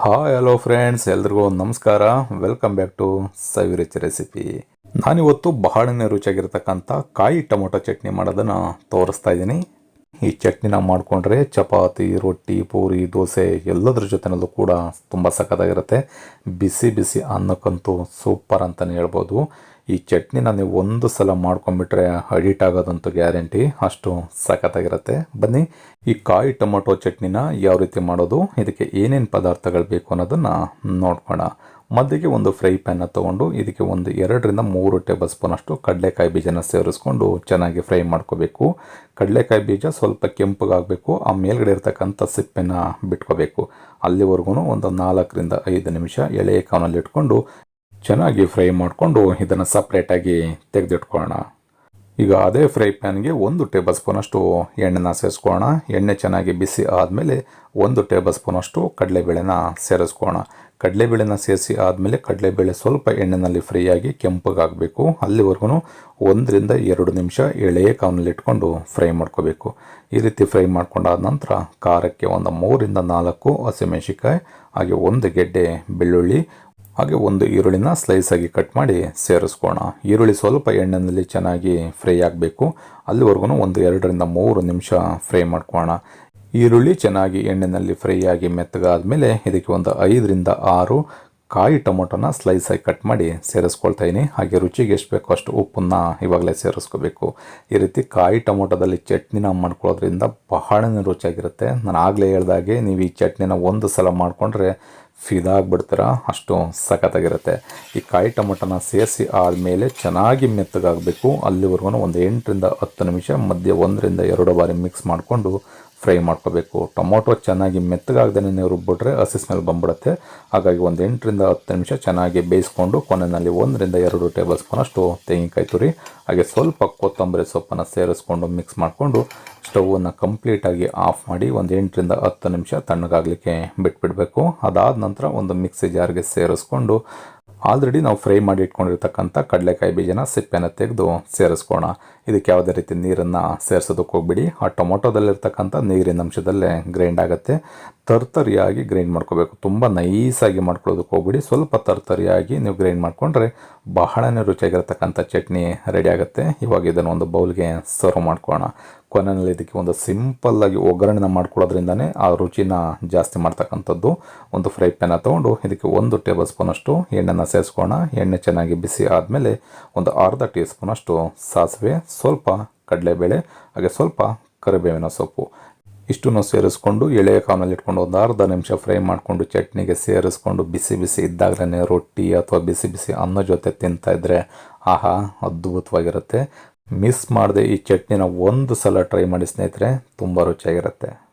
Hi hello friends ಎಲ್ರಿಗೂ ನಮಸ್ಕಾರ. Welcome back to Savirich recipe ನಾನಿವತ್ತು ಬಹಳನೇ ರುಚಿಯಾಗಿರ್ತಕ್ಕಂಥ ಕಾಯಿ ಟೊಮೊಟೊ ಚಟ್ನಿ ಮಾಡೋದನ್ನು ತೋರಿಸ್ತಾ ಇದ್ದೀನಿ. ಈ ಚಟ್ನಿನ ಮಾಡಿಕೊಂಡ್ರೆ ಚಪಾತಿ, ರೊಟ್ಟಿ, ಪೂರಿ, ದೋಸೆ ಎಲ್ಲದರ ಜೊತೆನಲ್ಲೂ ಕೂಡ ತುಂಬ ಸಖತ್ತಾಗಿರುತ್ತೆ. ಬಿಸಿ ಬಿಸಿ ಅನ್ನಕ್ಕಂತೂ ಸೂಪರ್ ಅಂತಲೇ ಹೇಳ್ಬೋದು. ಈ ಚಟ್ನಿನ ನೀವು ಒಂದು ಸಲ ಮಾಡ್ಕೊಂಡ್ಬಿಟ್ರೆ ಅಡಿಟ್ ಆಗೋದಂತೂ ಗ್ಯಾರಂಟಿ, ಅಷ್ಟು ಸಖತ್ತಾಗಿರುತ್ತೆ. ಬನ್ನಿ, ಈ ಕಾಯಿ ಟೊಮೊಟೊ ಚಟ್ನಿನ ಯಾವ ರೀತಿ ಮಾಡೋದು, ಇದಕ್ಕೆ ಏನೇನು ಪದಾರ್ಥಗಳು ಬೇಕು ಅನ್ನೋದನ್ನು ನೋಡ್ಕೋಣ ಮಧ್ಯಕ್ಕೆ ಒಂದು ಫ್ರೈ ಪ್ಯಾನ್ನ ತೊಗೊಂಡು, ಇದಕ್ಕೆ ಒಂದು ಎರಡರಿಂದ ಮೂರು ಟೇಬಲ್ ಸ್ಪೂನಷ್ಟು ಕಡಲೆಕಾಯಿ ಬೀಜನ ಸೇರಿಸ್ಕೊಂಡು ಚೆನ್ನಾಗಿ ಫ್ರೈ ಮಾಡ್ಕೋಬೇಕು. ಕಡಲೆಕಾಯಿ ಬೀಜ ಸ್ವಲ್ಪ ಕೆಂಪಗಾಗಬೇಕು, ಆ ಮೇಲ್ಗಡೆ ಇರ್ತಕ್ಕಂಥ ಸಿಪ್ಪೆನ ಬಿಟ್ಕೋಬೇಕು. ಅಲ್ಲಿವರೆಗೂ ಒಂದು ನಾಲ್ಕರಿಂದ ಐದು ನಿಮಿಷ ಎಳೆಯ ಕಾವನಲ್ಲಿ ಇಟ್ಕೊಂಡು ಚೆನ್ನಾಗಿ ಫ್ರೈ ಮಾಡಿಕೊಂಡು ಇದನ್ನು ಸಪ್ರೇಟಾಗಿ ತೆಗೆದಿಟ್ಕೊಳ್ಳೋಣ ಈಗ ಅದೇ ಫ್ರೈ ಪ್ಯಾನ್ಗೆ ಒಂದು ಟೇಬಲ್ ಸ್ಪೂನಷ್ಟು ಎಣ್ಣೆನ ಸೇರಿಸ್ಕೊಳ್ಳೋಣ ಎಣ್ಣೆ ಚೆನ್ನಾಗಿ ಬಿಸಿ ಆದಮೇಲೆ ಒಂದು ಟೇಬಲ್ ಸ್ಪೂನಷ್ಟು ಕಡಲೆಬೇಳೆನ ಸೇರಿಸ್ಕೊಳ್ಳೋಣ ಕಡಲೆಬೇಳೆನ ಸೇರಿಸಿ ಆದಮೇಲೆ ಕಡಲೆಬೇಳೆ ಸ್ವಲ್ಪ ಎಣ್ಣೆನಲ್ಲಿ ಫ್ರೈಯಾಗಿ ಕೆಂಪಗಾಗಬೇಕು ಅಲ್ಲಿವರೆಗೂ ಒಂದರಿಂದ ಎರಡು ನಿಮಿಷ ಎಳೆಯ ಕಾವನಲ್ಲಿ ಇಟ್ಕೊಂಡು ಫ್ರೈ ಮಾಡ್ಕೋಬೇಕು. ಈ ರೀತಿ ಫ್ರೈ ಮಾಡ್ಕೊಂಡಾದ ನಂತರ ಖಾರಕ್ಕೆ ಒಂದು ಮೂರಿಂದ ನಾಲ್ಕು ಹಸಿಮೆಣಸಿಕಾಯಿ ಹಾಗೆ ಒಂದು ಗೆಡ್ಡೆ ಬೆಳ್ಳುಳ್ಳಿ ಹಾಗೆ ಒಂದು ಈರುಳ್ಳಿನ ಸ್ಲೈಸ್ ಆಗಿ ಕಟ್ ಮಾಡಿ ಸೇರಿಸ್ಕೋಣ ಈರುಳ್ಳಿ ಸ್ವಲ್ಪ ಎಣ್ಣೆಯಲ್ಲಿ ಚೆನ್ನಾಗಿ ಫ್ರೈ ಆಗಬೇಕು. ಅಲ್ಲಿವರೆಗೂ ಒಂದು ಎರಡರಿಂದ ಮೂರು ನಿಮಿಷ ಫ್ರೈ ಮಾಡ್ಕೋಣ ಈರುಳ್ಳಿ ಚೆನ್ನಾಗಿ ಎಣ್ಣೆಯಲ್ಲಿ ಫ್ರೈ ಆಗಿ ಮೆತ್ತಗಾದ ಮೇಲೆ ಇದಕ್ಕೆ ಒಂದು ಐದರಿಂದ ಆರು ಕಾಯಿ ಟೊಮೊಟೊನ ಸ್ಲೈಸ್ ಆಗಿ ಕಟ್ ಮಾಡಿ ಸೇರಿಸ್ಕೊಳ್ತಾ ಇದ್ದೀನಿ ಹಾಗೆ ರುಚಿಗೆ ಎಷ್ಟು ಬೇಕೋ ಅಷ್ಟು ಉಪ್ಪನ್ನ ಇವಾಗಲೇ ಸೇರಿಸ್ಕೋಬೇಕು. ಈ ರೀತಿ ಕಾಯಿ ಟೊಮೊಟೊದಲ್ಲಿ ಚಟ್ನಿನ ಮಾಡ್ಕೊಳ್ಳೋದ್ರಿಂದ ಬಹಳನೇ ರುಚಿಯಾಗಿರುತ್ತೆ. ನಾನು ಆಗಲೇ ಹೇಳ್ದಾಗೆ ನೀವು ಈ ಚಟ್ನಿನ ಒಂದು ಸಲ ಮಾಡಿಕೊಂಡ್ರೆ ಫಿದಾಗ್ಬಿಡ್ತೀರ ಅಷ್ಟು ಸಖತ್ತಾಗಿರುತ್ತೆ. ಈ ಕಾಯಿ ಟೊಮೊಟೊನ ಸೇರಿಸಿ ಆದಮೇಲೆ ಚೆನ್ನಾಗಿ ಮೆತ್ತಗಾಗಬೇಕು. ಅಲ್ಲಿವರೆಗೂ ಒಂದು ಎಂಟರಿಂದ ಹತ್ತು ನಿಮಿಷ, ಮಧ್ಯೆ ಒಂದರಿಂದ ಎರಡು ಬಾರಿ ಮಿಕ್ಸ್ ಮಾಡಿಕೊಂಡು ಫ್ರೈ ಮಾಡ್ಕೋಬೇಕು. ಟೊಮೊಟೊ ಚೆನ್ನಾಗಿ ಮೆತ್ತಗಾಗ್ದೇ ನೀವು ರುಬ್ಬಿಟ್ರೆ ಹಸಿ ಸ್ಮೆಲ್ ಬಂದ್ಬಿಡುತ್ತೆ. ಹಾಗಾಗಿ ಒಂದು ಎಂಟರಿಂದ ಹತ್ತು ನಿಮಿಷ ಚೆನ್ನಾಗಿ ಬೇಯಿಸ್ಕೊಂಡು ಕೊನೆಯಲ್ಲಿ ಒಂದರಿಂದ ಎರಡು ಟೇಬಲ್ ಸ್ಪೂನಷ್ಟು ತೆಂಗಿನಕಾಯಿ ತುರಿ, ಹಾಗೆ ಸ್ವಲ್ಪ ಕೊತ್ತಂಬರಿ ಸೊಪ್ಪನ್ನು ಸೇರಿಸ್ಕೊಂಡು ಮಿಕ್ಸ್ ಮಾಡಿಕೊಂಡು ಸ್ಟವನ್ನು ಕಂಪ್ಲೀಟಾಗಿ ಆಫ್ ಮಾಡಿ ಒಂದು ಎಂಟರಿಂದ ಹತ್ತು ನಿಮಿಷ ತಣ್ಣಗಾಗಲಿಕ್ಕೆ ಬಿಟ್ಬಿಡಬೇಕು. ಅದಾದ ನಂತರ ಒಂದು ಮಿಕ್ಸಿ ಜಾರ್ಗೆ ಸೇರಿಸ್ಕೊಂಡು ಆಲ್ರೆಡಿ ನಾವು ಫ್ರೈ ಮಾಡಿ ಇಟ್ಕೊಂಡಿರ್ತಕ್ಕಂಥ ಕಡಲೆಕಾಯಿ ಬೀಜನ ಸಿಪ್ಪೆನ ತೆಗೆದು ಸೇರಿಸ್ಕೋಣ. ಇದಕ್ಕೆ ಯಾವುದೇ ರೀತಿ ನೀರನ್ನು ಸೇರಿಸೋದಕ್ಕೆ ಹೋಗ್ಬಿಡಿ. ಆ ಟೊಮೊಟೊದಲ್ಲಿರ್ತಕ್ಕಂಥ ನೀರಿನ ಅಂಶದಲ್ಲೇ ಗ್ರೈಂಡ್ ಆಗುತ್ತೆ. ತರ್ತರಿಯಾಗಿ ಗ್ರೈಂಡ್ ಮಾಡ್ಕೋಬೇಕು. ತುಂಬ ನೈಸಾಗಿ ಮಾಡ್ಕೊಳ್ಳೋದಕ್ಕೆ ಹೋಗ್ಬಿಡಿ. ಸ್ವಲ್ಪ ತರ್ತರಿಯಾಗಿ ನೀವು ಗ್ರೈಂಡ್ ಮಾಡಿಕೊಂಡ್ರೆ ಬಹಳನೇ ರುಚಿಯಾಗಿರತಕ್ಕಂಥ ಚಟ್ನಿ ರೆಡಿ ಆಗುತ್ತೆ. ಇವಾಗ ಇದನ್ನು ಒಂದು ಬೌಲ್ಗೆ ಸರ್ವ್ ಮಾಡ್ಕೊಳ್ಳೋಣ. ಕೊನೆಯಲ್ಲಿ ಇದಕ್ಕೆ ಒಂದು ಸಿಂಪಲ್ಲಾಗಿ ಒಗ್ಗರಣೆನ ಮಾಡ್ಕೊಳ್ಳೋದ್ರಿಂದನೇ ಆ ರುಚಿನ ಜಾಸ್ತಿ ಮಾಡ್ತಕ್ಕಂಥದ್ದು. ಒಂದು ಫ್ರೈ ಪ್ಯಾನ ತೊಗೊಂಡು ಇದಕ್ಕೆ ಒಂದು ಟೇಬಲ್ ಸ್ಪೂನಷ್ಟು ಎಣ್ಣೆನ ಸೇರಿಸ್ಕೊಳ್ಳೋಣ. ಎಣ್ಣೆ ಚೆನ್ನಾಗಿ ಬಿಸಿ ಆದಮೇಲೆ ಒಂದು ಅರ್ಧ ಟೀ ಸ್ಪೂನಷ್ಟು ಸಾಸಿವೆ, ಸ್ವಲ್ಪ ಕಡಲೆಬೇಳೆ, ಹಾಗೆ ಸ್ವಲ್ಪ ಕರಿಬೇವಿನ ಸೊಪ್ಪು. ಇಷ್ಟನ್ನು ಸೇರಿಸ್ಕೊಂಡು ಎಳೆಯ ಕಾಮಲ್ಲಿ ಇಟ್ಕೊಂಡು ಒಂದು ಅರ್ಧ ನಿಮಿಷ ಫ್ರೈ ಮಾಡಿಕೊಂಡು ಚಟ್ನಿಗೆ ಸೇರಿಸ್ಕೊಂಡು ಬಿಸಿ ಬಿಸಿ ಇದ್ದಾಗಲೇ ರೊಟ್ಟಿ ಅಥವಾ ಬಿಸಿ ಬಿಸಿ ಅನ್ನ ಜೊತೆ ತಿಂತಾ ಇದ್ರೆ ಆಹಾ, ಅದ್ಭುತವಾಗಿರುತ್ತೆ. ಮಿಸ್ ಮಾಡದೆ ಈ ಚಟ್ನಿನ ಒಂದು ಸಲ ಟ್ರೈ ಮಾಡಿ ಸ್ನೇಹಿತರೆ, ತುಂಬ ರುಚಿಯಾಗಿರುತ್ತೆ.